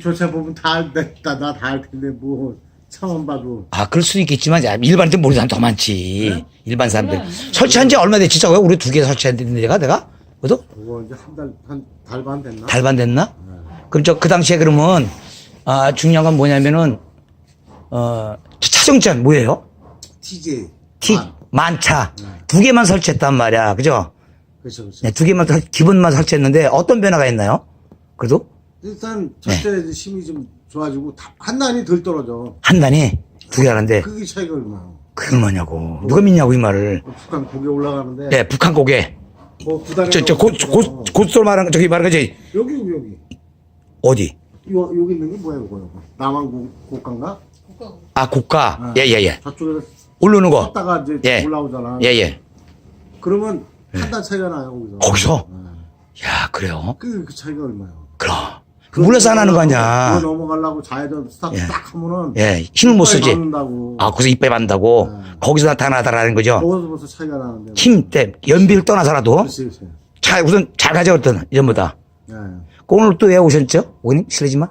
조차 보면 다다다다 할 텐데 뭐 처음 봐도 아, 그럴 수도 있겠지만, 야, 일반인들 모르는 사람 더 많지. 네? 일반 사람들. 설치한 지 얼마 됐지? 저거 우리 두 개 설치했는데 내가, 내가? 그래도? 그거 이제 한달한달 반 됐나? 달반 됐나? 네. 그럼 저, 그 당시에 그러면, 아, 중요한 건 뭐냐면은, 어, 저 차정찬 뭐예요? TJ 티, 만. 만차. 네. 두 개만 설치했단 말이야. 그죠? 그렇죠 그렇죠. 네, 두 개만, 설- 기본만 설치했는데 어떤 변화가 있나요? 그래도? 일단 첫째 힘이 좀 좋아지고 다- 한 단이 덜 떨어져. 한 단이 두 개 하는데, 그게 차이가 얼마야? 그게 뭐냐고. 누가 믿냐고, 이 말을. 북한 고개 올라가는데 네, 북한 고개. 뭐두 단에 저, 저, 고, 고, 고속도로 말하는, 저기 말하는 거지. 여기 여기 어디? 요 여기 있는 게 뭐야 이거 이거 남한 고, 고가인가? 아, 국가. 예, 예, 예. 저쪽에서 오르는 거. 탔다가 이제 예. 올라오잖아. 예, 예. 그러면 한 단 차이가 나요 거기서. 거기서? 네. 야, 그래요? 그, 그 차이가 얼마야? 몰라서 안 하는 거 아니야. 그거 넘어가려고 좌회전 스타트 딱 하면은 예, 힘을 못 쓰지. 맞는다고. 아, 거기서 이빨 만다고. 네. 거기서 나타나다라는 거죠. 거기서 벌써 차이가 나는데. 힘 때, 연비를 떠나서라도. 그렇지 그렇지. 자, 우선 잘 가져왔던, 이전보다. 예. 그 오늘 또 왜 오셨죠? 오님 실례지만.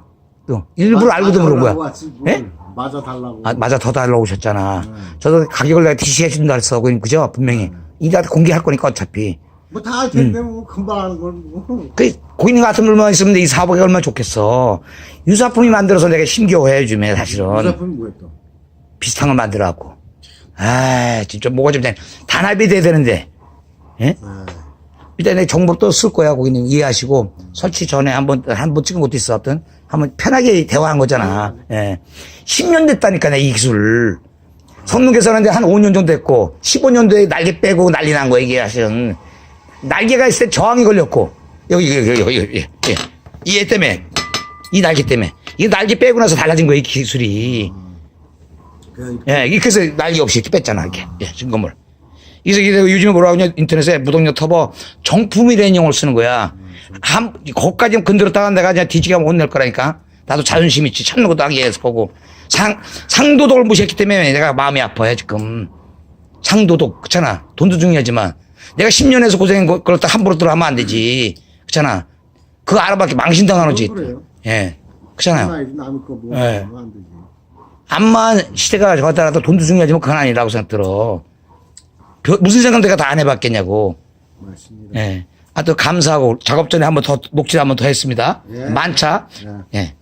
또. 일부러 마- 알고도 맞아 달라고 거야. 왔지, 뭘. 예? 맞아 달라고. 아, 맞아, 더 달라고 오셨잖아. 네. 저도 가격을 내가 DC해 준다 했어. 그죠? 분명히. 이다 공개할 거니까 어차피. 뭐다 할 텐데 음. 뭐 금방 하는 걸 뭐. 그, 고객님 같은 물만 있으면 이 사업이 얼마나 좋겠어. 유사품이 만들어서 내가 힘겨워해 주면 사실은. 유사품이 또? 비슷한 걸 만들어갖고. 아, 진짜 뭐가 좀 돼. 단합이 돼야 되는데. 예? 예. 일단 내 정보 또쓸 거야, 고객님. 이해하시고. 설치 전에 한 번, 한번 찍은 것도 있었든. 한번 편하게 대화한 거잖아. 예. 10년 됐다니까, 내 이 기술. 성능 개선하는데 한 5년 정도 됐고, 15년도에 날개 빼고 난리 난 거야, 이게 사실은. 날개가 있을 때 저항이 걸렸고, 여기, 여기, 여기, 여기, 예. 이애 때문에. 이 날개 때문에. 이게 날개 빼고 나서 달라진 거야, 이 기술이. 그냥 예, 이게 그래서 날개 없이 이렇게 뺐잖아, 이렇게. 예, 증거물. 그래서 이게 요즘에 뭐라고 하냐, 인터넷에 무동력 터보 정품이라는 용어를 쓰는 거야. 한, 거기까지 건드렸다가 내가 그냥 뒤지게 하면 혼낼 거라니까. 나도 자존심 있지. 참는 것도 하기 위해서 보고. 상, 상도덕을 무시했기 때문에 내가 마음이 아파요, 지금. 상도덕, 그렇잖아. 돈도 중요하지만. 내가 10년에서 고생한 거, 그걸 딱 함부로 들어가면 안 되지. 그렇잖아. 그거 알아봤기 망신당하는 거지. 그래요. 예. 그렇잖아요. 하나이지 남의 거 뭐 예. 하면 안 되지. 암만 시대가 저같더라도 돈도 중요하지만 그건 아니라고 생각 들어. 벼- 무슨 생각 내가 다 안 해봤겠냐고. 맞습니다. 예. 아, 또 감사하고 작업 전에 한번 더, 녹취를 한번 더 했습니다. 예. 만차. 예. 예.